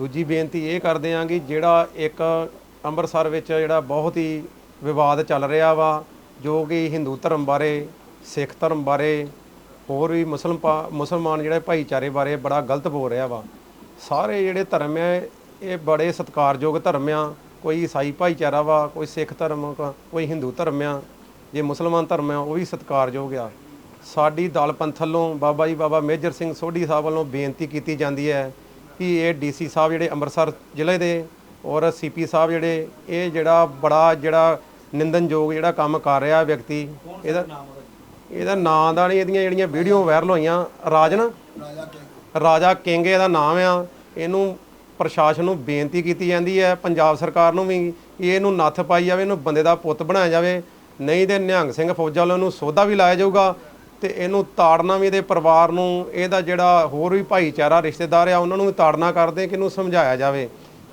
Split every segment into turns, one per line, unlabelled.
ਦੂਜੀ ਬੇਨਤੀ ਇਹ ਕਰਦੇ ਆਂ ਕਿ ਜਿਹੜਾ ਇੱਕ ਅੰਮ੍ਰਿਤਸਰ ਵਿੱਚ ਜਿਹੜਾ ਬਹੁਤ ਹੀ ਵਿਵਾਦ ਚੱਲ ਰਿਹਾ ਵਾ ਜੋ ਕਿ ਹਿੰਦੂ ਧਰਮ ਬਾਰੇ ਸਿੱਖ ਧਰਮ ਬਾਰੇ ਹੋਰ ਵੀ ਮੁਸਲਮ ਪਾ- ਮੁਸਲਮਾਨ ਜਿਹੜੇ ਭਾਈਚਾਰੇ ਬਾਰੇ ਬੜਾ ਗਲਤ ਬੋਲ ਰਿਹਾ ਵਾ। ਸਾਰੇ ਜਿਹੜੇ ਧਰਮ ਹੈ ਇਹ ਬੜੇ ਸਤਿਕਾਰਯੋਗ ਧਰਮ ਆ। ਕੋਈ ਈਸਾਈ ਭਾਈਚਾਰਾ ਵਾ ਕੋਈ ਸਿੱਖ ਧਰਮ ਵਾ, ਕੋਈ ਹਿੰਦੂ ਧਰਮ ਆ। ਜੇ ਮੁਸਲਮਾਨ ਧਰਮ ਆ ਉਹ ਵੀ ਸਤਿਕਾਰਯੋਗ ਆ। ਸਾਡੀ ਦਲ ਪੰਥਲੋਂ ਬਾਬਾ ਜੀ ਬਾਬਾ ਮੇਜਰ ਸਿੰਘ ਸੋਢੀ ਸਾਹਿਬ ਵੱਲੋਂ ਬੇਨਤੀ ਕੀਤੀ ਜਾਂਦੀ ਹੈ ਕਿ ਇਹ ਡੀਸੀ ਸਾਹਿਬ ਜਿਹੜੇ ਅੰਮ੍ਰਿਤਸਰ ਜ਼ਿਲ੍ਹੇ ਦੇ ਔਰ ਸੀਪੀ ਸਾਹਿਬ ਜਿਹੜੇ ਇਹ ਜਿਹੜਾ ਬੜਾ ਜਿਹੜਾ ਨਿੰਦਨਯੋਗ ਜਿਹੜਾ ਕੰਮ ਕਰ ਰਿਹਾ ਵਿਅਕਤੀ ਇਹਦਾ ਇਹਦਾ ਨਾਂ ਦਾ ਨਹੀਂ ਇਹਦੀਆਂ ਜਿਹੜੀਆਂ ਵੀਡੀਓ ਵਾਇਰਲ ਹੋਈਆਂ ਰਾਜਨ? ਰਾਜਾ ਕਿੰਗੇ। ਦਾ ਨਾਮ ਆ। ਇਹਨੂੰ ਪ੍ਰਸ਼ਾਸਨ ਨੂੰ ਬੇਨਤੀ ਕੀਤੀ ਜਾਂਦੀ ਹੈ ਪੰਜਾਬ ਸਰਕਾਰ ਨੂੰ ਵੀ ਕਿ ਇਹਨੂੰ ਨੱਥ ਪਾਈ ਜਾਵੇ ਇਹਨੂੰ ਬੰਦੇ ਦਾ ਪੁੱਤ ਬਣਾਇਆ ਜਾਵੇ। ਨਹੀਂ ਤੇ ਨਿਹੰਗ ਸਿੰਘ ਫੌਜਾਂ ਵੱਲੋਂ ਇਹਨੂੰ ਸੋਧਾ ਵੀ ਲਾਇਆ ਜਾਊਗਾ। ਤੇ ਇਹਨੂੰ ਤਾੜਨਾ ਵੀ ਇਹਦੇ ਪਰਿਵਾਰ ਨੂੰ, ਇਹਦਾ ਜਿਹੜਾ ਹੋਰ ਵੀ ਭਾਈਚਾਰਾ, ਰਿਸ਼ਤੇਦਾਰ ਆ, ਉਹਨਾਂ ਨੂੰ ਵੀ ਤਾੜਨਾ ਕਰਦੇ ਕਿ ਇਹਨੂੰ ਸਮਝਾਇਆ ਜਾਵੇ।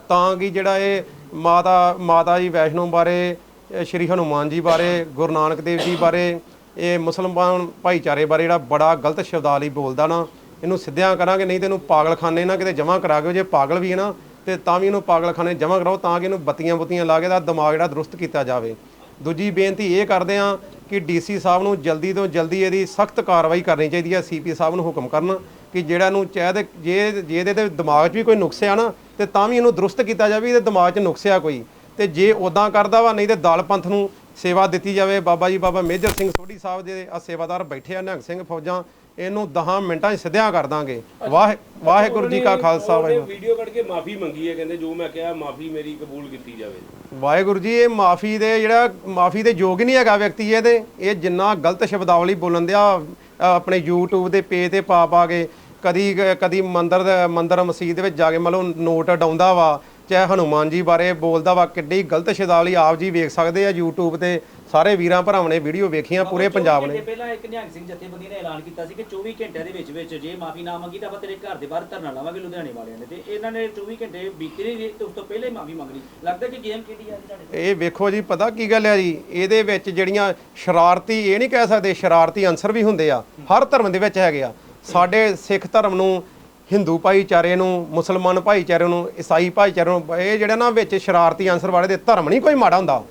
ਤਾਂ ਕਿ ਜਿਹੜਾ ਇਹ ਮਾਤਾ ਮਾਤਾ ਜੀ ਵੈਸ਼ਨੋ ਬਾਰੇ ਸ਼੍ਰੀ ਹਨੂਮਾਨ ਜੀ ਬਾਰੇ, ਗੁਰੂ ਨਾਨਕ ਦੇਵ ਜੀ ਬਾਰੇ, ਇਹ ਮੁਸਲਮਾਨ ਭਾਈਚਾਰੇ ਬਾਰੇ ਜਿਹੜਾ ਬੜਾ ਗਲਤ ਸ਼ਬਦਾਵਲੀ ਬੋਲਦਾ ਨਾ, ਇਹਨੂੰ ਸਿੱਧਿਆਂ ਕਰਾਂਗੇ, ਨਹੀਂ ਤੇ ਇਹਨੂੰ ਪਾਗਲਖਾਨੇ ਨਾ ਕਿਤੇ ਜਮ੍ਹਾਂ ਕਰਾ ਕੇ, ਜੇ ਪਾਗਲ ਵੀ ਹੈ ਨਾ, ਤੇ ਤਾਂ ਵੀ ਇਹਨੂੰ ਪਾਗਲਖਾਨੇ ਜਮ੍ਹਾਂ ਕਰਾਓ, ਤਾਂ ਕਿ ਇਹਨੂੰ ਬੱਤੀਆਂ ਬੁੱਤੀਆਂ ਲਾ ਕੇ ਦਾ ਦਿਮਾਗ ਜਿਹੜਾ ਦਰੁਸਤ ਕੀਤਾ ਜਾਵੇ। ਦੂਜੀ ਬੇਨਤੀ ਇਹ ਕਰਦੇ ਆ ਕਿ ਡੀਸੀ ਸਾਹਿਬ ਨੂੰ ਜਲਦੀ ਤੋਂ ਜਲਦੀ ਇਹਦੀ ਸਖਤ ਕਾਰਵਾਈ ਕਰਨੀ ਚਾਹੀਦੀ ਹੈ, ਸੀਪੀ ਸਾਹਿਬ ਨੂੰ ਹੁਕਮ ਕਰਨ ਕਿ ਜਿਹੜਾ ਨੂੰ ਚਾਹਦੇ ਜੇ ਜੇ ਇਹਦੇ ਤੇ ਦਿਮਾਗ 'ਚ ਵੀ ਕੋਈ ਨੁਕਸ ਆ ਨਾ, ਤੇ ਤਾਂ ਵੀ ਇਹਨੂੰ ਦਰੁਸਤ ਕੀਤਾ ਜਾਵੇ, ਇਹਦੇ ਦਿਮਾਗ 'ਚ ਨੁਕਸ ਆ ਕੋਈ। ਤੇ ਜੇ ਉਦਾਂ ਕਰਦਾ ਵਾ, ਨਹੀਂ ਤੇ ਦਾਲ ਪੰਥ ਨੂੰ ਸੇਵਾ ਦਿੱਤੀ ਜਾਵੇ। ਬਾਬਾ ਜੀ, ਬਾਬਾ ਮੇਜਰ ਸਿੰਘ ਸੋਢੀ ਸਾਹਿਬ ਦੇ ਆ ਸੇਵਾਦਾਰ ਬੈਠੇ ਆ, ਨਿਹੰਗ ਸਿੰਘ ਫੌਜਾਂ ਇਹਨੂੰ 10 ਮਿੰਟਾਂ 'ਚ ਸਿੱਧਿਆਂ ਕਰ ਦਾਂਗੇ। ਵਾਹ ਵਾਹਿਗੁਰੂ ਜੀ ਕਾ ਖਾਲਸਾ ਵਾਹਿਗੁਰੂ
ਵੀਡੀਓ ਕੱਢ ਕੇ ਮਾਫੀ ਮੰਗੀ ਹੈ ਕਹਿੰਦੇ ਜੋ ਮੈਂ ਕਿਹਾ ਮਾਫੀ ਮੇਰੀ ਕਬੂਲ ਕੀਤੀ ਜਾਵੇ।
ਵਾਹਿਗੁਰੂ ਜੀ ਇਹ ਮਾਫੀ ਦੇ ਜਿਹੜਾ ਮਾਫੀ ਦੇ ਯੋਗ ਨਹੀਂ ਹੈਗਾ ਵਿਅਕਤੀ ਇਹਦੇ। ਇਹ ਜਿੰਨਾ ਗਲਤ ਸ਼ਬਦਾਵਲੀ ਬੋਲਣ ਦਿਆ ਆਪਣੇ YouTube ਦੇ ਪੇਜ ਤੇ ਪਾ ਪਾ ਕੇ ਕਦੀ ਕਦੀ ਮੰਦਰ ਮੰਦਰ ਮਸਜਿਦ ਦੇ ਵਿੱਚ ਜਾ ਕੇ ਮਤਲਬ ਨੋਟ ਡਾਉਂਦਾ ਵਾ ਚਾਹੇ ਹਨੂਮਾਨ ਜੀ ਬਾਰੇ ਬੋਲਦਾ ਵਾ ਕਿੱਡੀ ਗਲਤ ਸ਼ਬਦਾਵਲੀ ਆਪ ਜੀ ਵੇਖ ਸਕਦੇ ਆ YouTube ਤੇ। ਸਾਰੇ ਵੀਰਾਂ ਭਰਾਵਾਂ ਨੇ ਵੀਡੀਓ ਵੇਖੀਆਂ ਪੂਰੇ ਪੰਜਾਬ ਨੇ।
ਪਹਿਲਾਂ ਇੱਕ ਨਿਹੰਗ ਸਿੰਘ ਜਥੇਬੰਦੀ ਨੇ ਐਲਾਨ ਕੀਤਾ ਸੀ ਕਿ 24 ਘੰਟਿਆਂ ਦੇ ਵਿੱਚ ਵਿੱਚ ਜੇ ਮਾਫੀ ਨਾ ਮੰਗੀ ਤਾਂ ਆਪਾਂ ਤੇਰੇ ਘਰ ਦੇ ਬਾਹਰ ਧਰਨਾ ਲਾਵਾਂਗੇ ਲੁਧਿਆਣੇ ਵਾਲਿਆਂ ਨੇ। ਤੇ ਇਹਨਾਂ ਨੇ 24 ਘੰਟੇ ਬੀਤੇ ਨਹੀਂ ਤੇ ਉਸ ਤੋਂ ਪਹਿਲੇ ਮਾਫੀ ਮੰਗ ਲਈ। ਲੱਗਦਾ ਕਿ ਗੇਮ ਕਿਹੜੀ ਆ
ਇਹ ਵੇਖੋ ਜੀ ਪਤਾ ਕੀ ਗੱਲ ਹੈ ਜੀ? ਇਹਦੇ ਵਿੱਚ ਜਿਹੜੀਆਂ ਸ਼ਰਾਰਤੀ ਇਹ ਨਹੀਂ ਕਹਿ ਸਕਦੇ ਸ਼ਰਾਰਤੀ ਅੰਸਰ ਵੀ ਹੁੰਦੇ ਆ। ਹਰ ਧਰਮ ਦੇ ਵਿੱਚ ਹੈਗੇ ਆ। ਸਾਡੇ ਸਿੱਖ ਧਰਮ ਨੂੰ ਹਿੰਦੂ ਭਾਈਚਾਰੇ ਨੂੰ ਮੁਸਲਮਾਨ ਭਾਈਚਾਰੇ ਨੂੰ ਈਸਾਈ ਭਾਈਚਾਰੇ ਨੂੰ ਇਹ ਜਿਹੜੇ ਨਾ ਵਿੱਚ ਸ਼ਰਾਰਤੀ ਅੰਸਰ ਵਾਲੇ ਦੇ ਧਰਮ ਨਹੀਂ ਕੋਈ ਮਾੜਾ ਹੁੰਦਾ।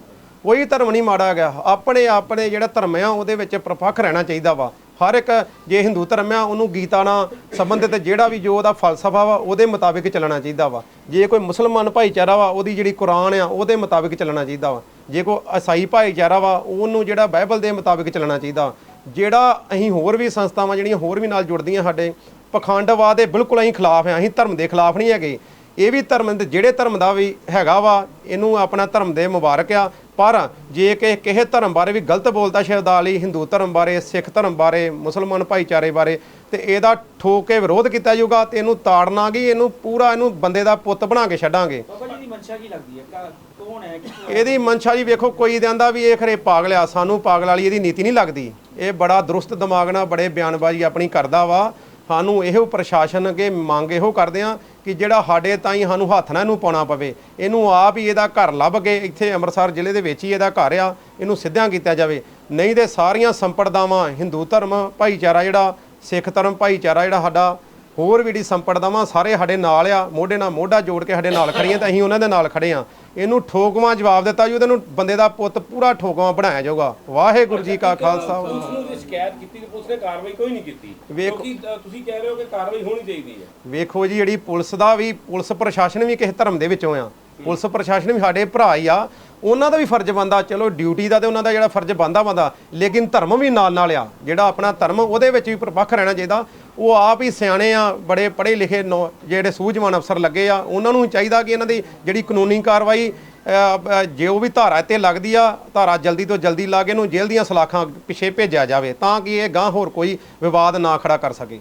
ਕੋਈ ਧਰਮ ਨਹੀਂ ਮਾੜਾ ਹੈਗਾ। ਆਪਣੇ ਆਪਣੇ ਜਿਹੜਾ ਧਰਮ ਆ, ਉਹਦੇ ਵਿੱਚ ਪ੍ਰਪੱਖ ਰਹਿਣਾ ਚਾਹੀਦਾ ਵਾ। ਹਰ ਇੱਕ ਜੇ ਹਿੰਦੂ ਧਰਮ ਆ, ਉਹਨੂੰ ਗੀਤਾ ਨਾਲ ਸੰਬੰਧਿਤ ਜਿਹੜਾ ਵੀ ਜੋ ਉਹਦਾ ਫਲਸਫਾ ਵਾ, ਉਹਦੇ ਮੁਤਾਬਿਕ ਚੱਲਣਾ ਚਾਹੀਦਾ ਵਾ। ਜੇ ਕੋਈ ਮੁਸਲਮਾਨ ਭਾਈਚਾਰਾ ਵਾ, ਉਹਦੀ ਜਿਹੜੀ ਕੁਰਾਨ ਆ, ਉਹਦੇ ਮੁਤਾਬਿਕ ਚੱਲਣਾ ਚਾਹੀਦਾ ਵਾ। ਜੇ ਕੋਈ ਈਸਾਈ ਭਾਈਚਾਰਾ ਵਾ, ਉਹਨੂੰ ਜਿਹੜਾ ਬਾਈਬਲ ਦੇ ਮੁਤਾਬਿਕ ਚੱਲਣਾ ਚਾਹੀਦਾ। ਜਿਹੜਾ ਅਸੀਂ ਹੋਰ ਵੀ ਸੰਸਥਾਵਾਂ ਜਿਹੜੀਆਂ ਹੋਰ ਵੀ ਨਾਲ ਜੁੜਦੀਆਂ ਸਾਡੇ, ਪਖੰਡਵਾਦ ਦੇ ਬਿਲਕੁਲ ਅਸੀਂ ਖਿਲਾਫ ਆ, ਅਸੀਂ ਧਰਮ ਦੇ ਖਿਲਾਫ ਨਹੀਂ ਹੈਗੇ। ਇਹ ਵੀ ਧਰਮ ਦੇ ਜਿਹੜੇ ਧਰਮ ਦਾ ਵੀ ਹੈਗਾ ਵਾ ਇਹਨੂੰ ਆਪਣਾ ਧਰਮ ਦੇ ਮੁਬਾਰਕ ਆ। ਪਰ ਜੇ ਕਿ ਕਿਸੇ ਧਰਮ ਬਾਰੇ ਵੀ ਗਲਤ ਬੋਲਦਾ ਸ਼ਬਦਾਵਲੀ ਹਿੰਦੂ ਧਰਮ ਬਾਰੇ ਸਿੱਖ ਧਰਮ ਬਾਰੇ ਮੁਸਲਮਾਨ ਭਾਈਚਾਰੇ ਬਾਰੇ ਤੇ ਇਹਦਾ ਠੋਕ ਕੇ ਵਿਰੋਧ ਕੀਤਾ ਜਾਊਗਾ ਤੇ ਇਹਨੂੰ ਤਾੜਨਾ ਗੀ ਇਹਨੂੰ ਪੂਰਾ ਇਹਨੂੰ ਬੰਦੇ ਦਾ ਪੁੱਤ ਬਣਾ ਕੇ ਛੱਡਾਂਗੇ।
ਬਾਬਾ ਜੀ ਦੀ ਮਨਸ਼ਾ ਕੀ ਲੱਗਦੀ ਹੈ? ਕਾ- ਕੌਣ ਹੈ? ਕਿ
ਇਹਦੀ ਮਨਸ਼ਾ ਜੀ ਵੇਖੋ ਕੋਈ ਕਹਿੰਦਾ ਵੀ ਇਹ ਖਰੇ ਪਾਗਲ ਆ ਸਾਨੂੰ ਪਾਗਲ ਵਾਲੀ ਇਹਦੀ ਨੀਤੀ ਨਹੀਂ ਲੱਗਦੀ। ਇਹ ਬੜਾ ਦਰੁਸਤ ਦਿਮਾਗ ਨਾਲ ਬੜੇ ਬਿਆਨਬਾਜ਼ੀ ਆਪਣੀ ਕਰਦਾ ਵਾ। ਸਾਨੂੰ ਇਹੋ ਪ੍ਰਸ਼ਾਸਨ ਅੱਗੇ ਮੰਗ ਇਹੋ ਕਰਦੇ ਆ ਕਿ ਜਿਹੜਾ ਸਾਡੇ ਤਾਈਂ ਸਾਨੂੰ ਹੱਥ ਨਾ ਇਹਨੂੰ ਪਾਉਣਾ ਪਵੇ। ਇਹਨੂੰ ਆਪ ਹੀ ਇਹਦਾ ਘਰ ਲੱਭ ਕੇ ਇੱਥੇ ਅੰਮ੍ਰਿਤਸਰ ਜ਼ਿਲ੍ਹੇ ਦੇ ਵਿੱਚ ਹੀ ਇਹਦਾ ਘਰ ਆ, ਇਹਨੂੰ ਸਿੱਧਿਆਂ ਕੀਤਾ ਜਾਵੇ। ਨਹੀਂ ਤੇ ਸਾਰੀਆਂ ਸੰਪਰਦਾਵਾਂ, ਹਿੰਦੂ ਧਰਮ, ਭਾਈਚਾਰਾ ਜਿਹੜਾ, ਸਿੱਖ ਧਰਮ, ਭਾਈਚਾਰਾ ਜਿਹੜਾ ਸਾਡਾ ਹੋਰ ਵੀ ਜਿਹੜੀ ਸੰਪਰਦਾਵਾਂ ਸਾਰੇ ਸਾਡੇ ਨਾਲ ਆ ਮੋਢੇ ਨਾਲ ਮੋਢਾ ਜੋੜ ਕੇ ਸਾਡੇ ਨਾਲ ਖੜੀਆਂ ਤਾਂ ਅਸੀਂ ਉਹਨਾਂ ਦੇ ਨਾਲ ਖੜੇ ਆ। ਇਹਨੂੰ ਠੋਕਵਾਂ ਜਵਾਬ ਦਿੱਤਾ ਜੀ ਉਹਦੇ ਨੂੰ ਬੰਦੇ ਦਾ ਪੁੱਤ ਪੂਰਾ ਠੋਕਵਾਂ ਬਣਾਇਆ ਜਾਊਗਾ। ਵਾਹਿਗੁਰੂ ਜੀ ਕਾ ਖਾਲਸਾ।
ਪੁਲਿਸ ਨੂੰ ਜੇ ਸ਼ਿਕਾਇਤ ਕੀਤੀ ਤੇ ਪੁਲਿਸ ਨੇ ਕਾਰਵਾਈ ਕੋਈ ਨਹੀਂ ਕੀਤੀ।
ਵੇਖੋ-
ਕਿਉਂਕਿ ਅ, ਤੁਸੀਂ ਕਹਿ ਰਹੇ ਹੋ ਕਿ ਕਾਰਵਾਈ ਹੋਣੀ ਚਾਹੀਦੀ ਹੈ।
ਵੇਖੋ ਜੀ ਜਿਹੜੀ ਪੁਲਿਸ ਦਾ ਵੀ ਪੁਲਿਸ ਪ੍ਰਸ਼ਾਸਨ ਵੀ ਕਿਸੇ ਧਰਮ ਦੇ ਵਿੱਚੋਂ ਆ। ਪੁਲਿਸ ਪ੍ਰਸ਼ਾਸਨ ਵੀ ਸਾਡੇ ਭਰਾ ਹੀ ਆ। ਉਹਨਾਂ ਦਾ ਵੀ ਫਰਜ਼ ਬੰਦਾ ਚਲੋ ਡਿਊਟੀ ਦਾ ਤੇ ਉਹਨਾਂ ਦਾ ਜਿਹੜਾ ਫਰਜ਼ ਬੰਦਾ ਬੰਦਾ ਲੇਕਿਨ ਧਰਮ ਵੀ ਨਾਲ ਨਾਲ ਆ ਜਿਹੜਾ ਆਪਣਾ ਧਰਮ ਉਹਦੇ ਵਿੱਚ ਵੀ ਪਰਪੱਖ ਰਹਿਣਾ ਚਾਹੀਦਾ। ਉਹ ਆਪ ਹੀ ਸਿਆਣੇ ਆ ਬੜੇ ਪੜ੍ਹੇ ਲਿਖੇ ਨੌ- ਜਿਹੜੇ ਸੂਝਵਾਨ ਅਫਸਰ ਲੱਗੇ ਆ ਉਹਨਾਂ ਨੂੰ ਚਾਹੀਦਾ ਕਿ ਇਹਨਾਂ ਦੀ ਜਿਹੜੀ ਕਾਨੂੰਨੀ ਕਾਰਵਾਈ ਅ, ਜੇ ਉਹ ਵੀ ਧਾਰਾ ਤੇ ਲੱਗਦੀ ਆ ਧਾਰਾ ਜਲਦੀ ਤੋਂ ਜਲਦੀ ਲਾ ਕੇ ਇਹਨੂੰ ਜੇਲ੍ਹ ਦੀਆਂ ਸਲਾਖਾਂ ਪਿੱਛੇ ਭੇਜਿਆ ਜਾਵੇ ਤਾਂ ਕਿ ਇਹ ਗਾਂ ਹੋਰ ਕੋਈ ਵਿਵਾਦ ਨਾ ਖੜਾ ਕਰ ਸਕੇ।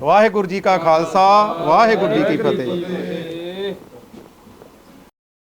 ਵਾਹਿਗੁਰੂ ਜੀ ਕਾ ਖਾਲਸਾ ਵਾਹਿਗੁਰੂ ਜੀ ਕੀ ਫਤਿਹ।